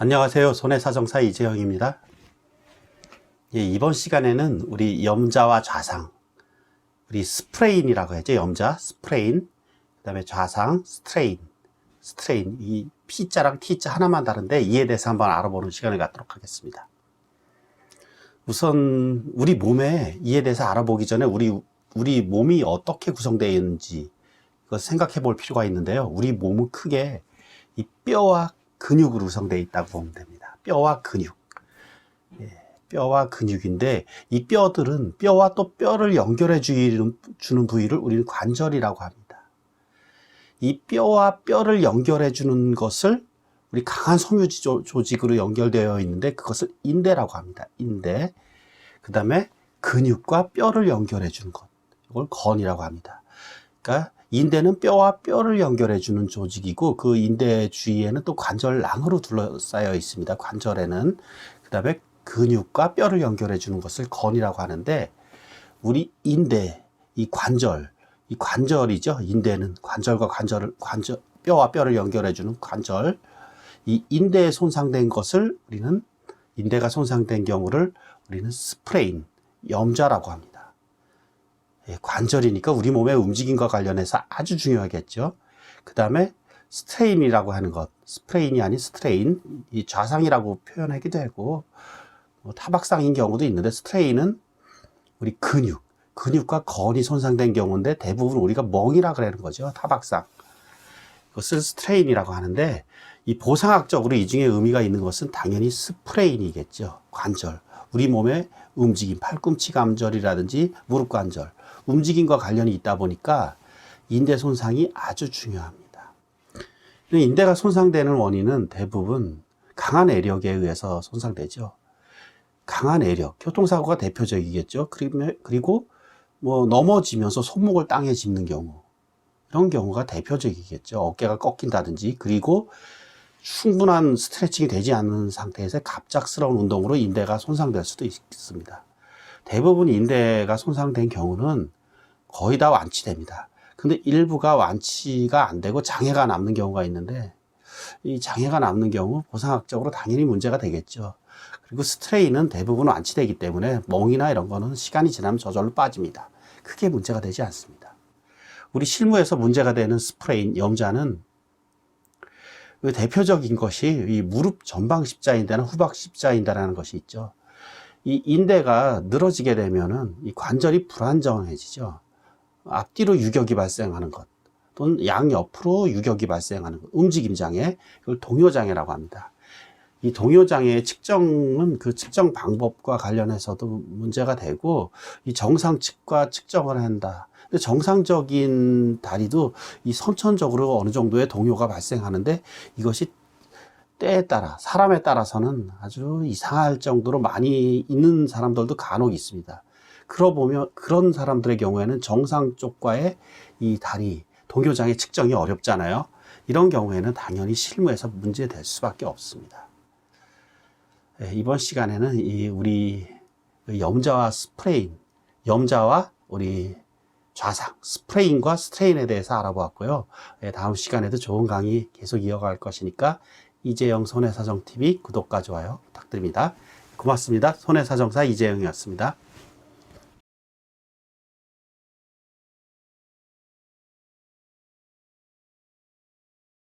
안녕하세요. 손해사정사 이재영입니다. 예, 이번 시간에는 우리 염자와 좌상, 우리 스프레인이라고 했죠. 염자, 스프레인, 그 다음에 좌상, 스트레인, 스트레인. 이 P자랑 T자 하나만 다른데 이에 대해서 한번 알아보는 시간을 갖도록 하겠습니다. 우선 우리 몸에 이에 대해서 알아보기 전에 우리 우리 몸이 어떻게 구성되어 있는지 생각해 볼 필요가 있는데요. 우리 몸은 크게 이 뼈와 근육으로 구성되어 있다고 보면 됩니다. 뼈와 근육. 예, 뼈와 근육인데 이 뼈들은 뼈와 또 뼈를 연결해 주는, 주는 부위를 우리는 관절이라고 합니다. 이 뼈와 뼈를 연결해 주는 것을 우리 강한 섬유지 조- 조직으로 연결되어 있는데 그것을 인대라고 합니다. 인대. 그 다음에 근육과 뼈를 연결해 주는 것. 이걸 건이라고 합니다. 그러니까 인대는 뼈와 뼈를 연결해 주는 조직이고 그 인대 주위에는 또 관절낭으로 둘러싸여 있습니다. 관절에는 그 다음에 근육과 뼈를 연결해 주는 것을 건이라고 하는데 우리 인대 이 관절 이 관절이죠. 인대는 관절과 관절을 관절 뼈와 뼈를 연결해 주는 관절 이 인대에 손상된 것을 우리는 인대가 손상된 경우를 우리는 스프레인 염좌라고 합니다. 예, 관절이니까 우리 몸의 움직임과 관련해서 아주 중요하겠죠. 그 다음에 스트레인이라고 하는 것, 스프레인이 아닌 스트레인, 이 좌상이라고 표현하기도 하고, 뭐 타박상인 경우도 있는데 스트레인은 우리 근육, 근육과 건이 손상된 경우인데 대부분 우리가 멍이라 그러는 거죠. 타박상. 그것을 스트레인이라고 하는데 이 보상학적으로 이 중에 의미가 있는 것은 당연히 스프레인이겠죠. 관절. 우리 몸의 움직임, 팔꿈치 관절이라든지 무릎 관절, 움직임과 관련이 있다 보니까 인대 손상이 아주 중요합니다. 인대가 손상되는 원인은 대부분 강한 애력에 의해서 손상되죠. 강한 애력, 교통사고가 대표적이겠죠. 그리고- 뭐 넘어지면서 손목을 땅에 짚는 경우, 이런 경우가 대표적이겠죠. 어깨가 꺾인다든지, 그리고 충분한 스트레칭이 되지 않는 상태에서 갑작스러운 운동으로 인대가 손상될 수도 있습니다. 대부분 인대가 손상된 경우는 거의 다 완치됩니다. 근데 일부가 완치가 안 되고 장애가 남는 경우가 있는데 이 장애가 남는 경우 보상학적으로 당연히 문제가 되겠죠. 그리고 스트레인은 대부분 완치되기 때문에 멍이나 이런 거는 시간이 지나면 저절로 빠집니다. 크게 문제가 되지 않습니다. 우리 실무에서 문제가 되는 스프레인, 염자는 그 대표적인 것이 이 무릎 전방 십자인대나 후박 십자인대라는 것이 있죠. 이 인대가 늘어지게 되면은 이 관절이 불안정해지죠. 앞뒤로 유격이 발생하는 것 또는 양옆으로 유격이 발생하는 것, 움직임 장애, 이걸 동요 장애라고 합니다. 이 동요 장애의 측정은 그 측정 방법과 관련해서도 문제가 되고 이 정상측과 측정을 한다. 근데 정상적인 다리도 이 선천적으로 어느 정도의 동요가 발생하는데 이것이 때에 따라 사람에 따라서는 아주 이상할 정도로 많이 있는 사람들도 간혹 있습니다. 그러 보면 그런 사람들의 경우에는 정상 쪽과의 이 다리 동요장애 측정이 어렵잖아요. 이런 경우에는 당연히 실무에서 문제될 수밖에 없습니다. 예, 이번 시간에는 이 우리 염자와 스프레인, 염자와 우리 좌상, 스프레인과 스트레인에 대해서 알아보았고요. 예, 다음 시간에도 좋은 강의 계속 이어갈 것이니까 이재영 손해사정TV 구독과 좋아요 부탁드립니다. 고맙습니다. 손해사정사 이재영이었습니다.